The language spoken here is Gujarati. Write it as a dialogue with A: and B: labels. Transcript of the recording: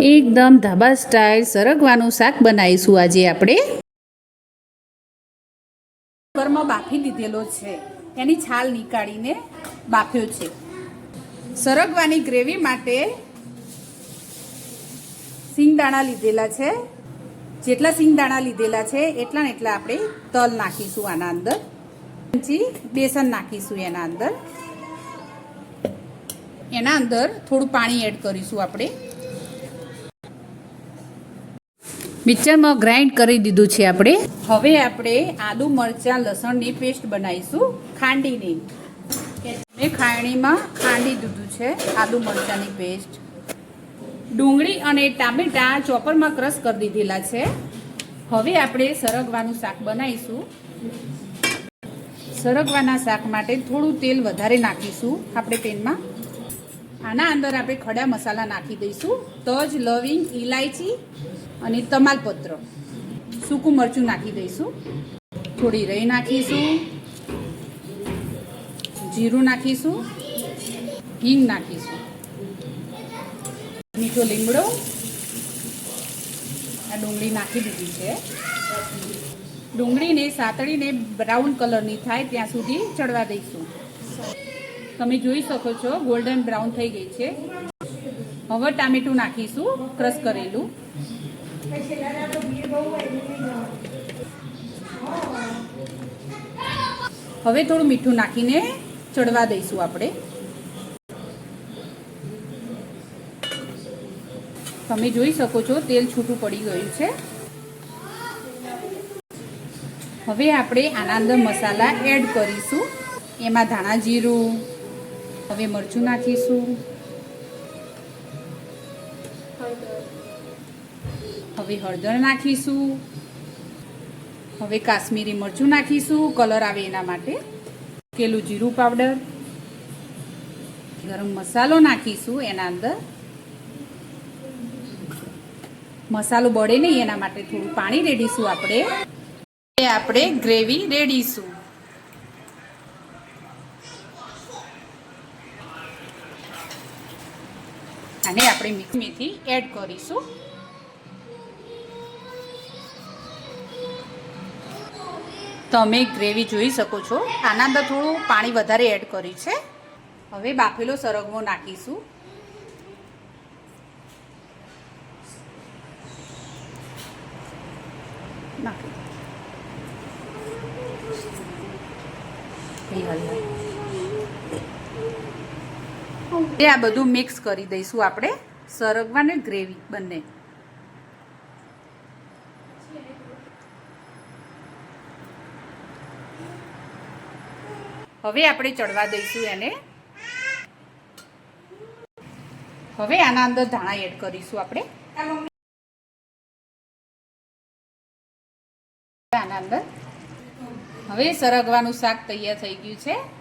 A: એકદમ ધાબા સ્ટાઇલ સરગવાનું શાક બનાવીશું આજે આપણે.
B: કુકરમાં બાફી દીધેલો છે. એની છાલ નીકાળીને બાફ્યો છે. સરગવાની ગ્રેવી માટે સિંગદાણા લીધેલા છે. જેટલા સિંગદાણા લીધેલા છે, એટલા ને એટલા આપણે તલ નાખીશું આના અંદર. પછી બેસન નાખીશું એના અંદર. એના અંદર થોડું પાણી એડ કરીશું આપણે.
A: મિક્સરમાં ગ્રાઇન્ડ કરી દીધું છે આપણે.
B: હવે આપણે આદુ મરચાં લસણની પેસ્ટ બનાવીશું ખાંડીની. મેં ખાયણીમાં ખાંડી દીધું છે આદુ મરચાંની પેસ્ટ. ડુંગળી અને ટામેટાં ચોપરમાં ક્રશ કરી દીધેલા છે. હવે આપણે સરગવાનું શાક બનાવીશું. સરગવાના શાક માટે થોડું તેલ વધારે નાખીશું આપણે પેનમાં. આના અંદર આપણે ખડા મસાલા નાખી દઈશું, તજ, લવિંગ ઇલાયચી અને તમાલપત્ર. સૂકું મરચું નાખી દઈશું. થોડી રહી નાખીશું. જીરું નાખીશું. હિંગ નાખીશું. મીઠો લીમડો. આ ડુંગળી નાખી દીધી છે. ડુંગળીને સાતળીને બ્રાઉન કલરની થાય, ત્યાં સુધી ચડવા દઈશું. તમે જોઈ શકો છો ગોલ્ડન બ્રાઉન થઈ ગઈ છે. હવે ટામેટું નાખીશું, ક્રશ કરેલું. હવે થોડું મીઠું નાખીને ચડવા દઈશું આપણે. તમે જોઈ શકો છો, તેલ છૂટું પડી ગયું છે. હવે આપણે આના અંદર મસાલા એડ કરીશું. એમાં ધાણા જીરું હવે મરચું નાખીશું. હવે હળદર નાખીશું. હવે કાશ્મીરી મરચું નાખીશું. કલર આવે એના માટે. કેલું જીરું પાવડર. ગરમ મસાલો નાખીશું એના અંદર. મસાલો બળે નહીં એના માટે થોડું પાણી રેડીશું આપણે. આપણે ગ્રેવી રેડીશું. અને આપણે મીઠી મેથી એડ કરીશું. તમે ગ્રેવી જોઈ શકો છો. આના અંદર થોડું પાણી વધારે એડ કર્યું છે. હવે બાફેલો સરગવો નાખીશું. નાખી. એ હલાવી. એ આ બધું મિક્સ કરી દઈશું આપણે. સરગવા ને ગ્રેવી બંને. હવે આપણે ચડવા દઈશું એને. હવે આના અંદર ધાણા એડ કરીશું આપણે. આના અંદર. હવે સરગવાનું શાક તૈયાર થઈ ગયું છે.